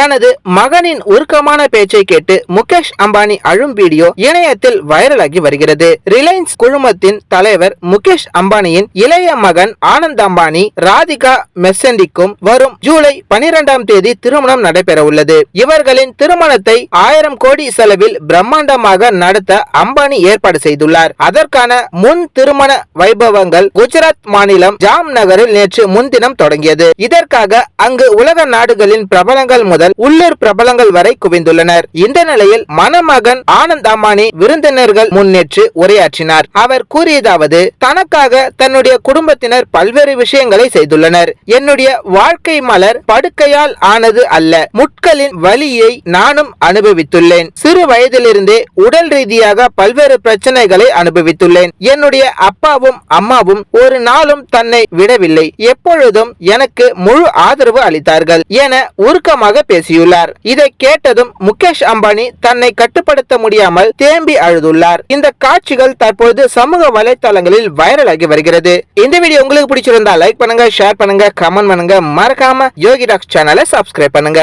தனது மகனின் உருக்கமான பேச்சை கேட்டு முகேஷ் அம்பானி அழும் வீடியோ இணையத்தில் வைரலாகி வருகிறது. ரிலையன்ஸ் குழுமத்தின் தலைவர் முகேஷ் அம்பானியின் இளைய மகன் ஆனந்த் அம்பானி ராதிகா மெர்சண்டிக்கும் வரும் ஜூலை பனிரெண்டாம் தேதி திருமணம் நடைபெற உள்ளது இவர்களின் திருமணத்தை ஆயிரம் கோடி செலவில் பிரம்மாண்டமாக நடத்த அம்பானி ஏற்பாடு செய்துள்ளார். அதற்கான முன் திருமண வைபவங்கள் குஜராத் மாநிலம் ஜாம் நகரில் நேற்று முன்தினம் தொடங்கியது. இதற்காக அங்கு உலக நாடுகளின் பிரபலங்கள் முதல் உள்ளூர் பிரபலங்கள் வரை குவிந்துள்ளனர். இந்த நிலையில் மணமகன் ஆனந்த் அம்பானி விருந்தினர்கள் முன்னேற்று உரையாற்றினார். அவர் கூறியதாவது தனக்காக தன்னுடைய குடும்பத்தினர் பல்வேறு விஷயங்களை செய்துள்ளனர். என்னுடைய வாழ்க்கை மலர் படுக்கையால் ஆனது அல்ல முட்களின் வலியை நானும் அனுபவித்துள்ளேன். சிறு வயதிலிருந்தே உடல் ரீதியாக பல்வேறு பிரச்சனைகளை அனுபவித்துள்ளேன். என்னுடைய அப்பாவும் அம்மாவும் ஒரு நாளும் தன்னை விடவில்லை. எப்பொழுதும் எனக்கு முழு ஆதரவு அளித்தார்கள். என உருக்கமாக பேசியுள்ளார். இதை கேட்டதும் முகேஷ் அம்பானி தன்னை கட்டுப்படுத்த முடியாமல் தேம்பி அழுதுள்ளார். இந்த காட்சிகள் தற்பொழுது சமூக வலைதளங்களில் வைரலாகி வருகிறது. இந்த வீடியோ உங்களுக்கு பிடிச்சிருந்தா லைக் பண்ணுங்க ஷேர் பண்ணுங்க கமெண்ட் பண்ணுங்க. மறக்காம யோகி டாக்ஸ் சேனலை சப்ஸ்கிரைப் பண்ணுங்க.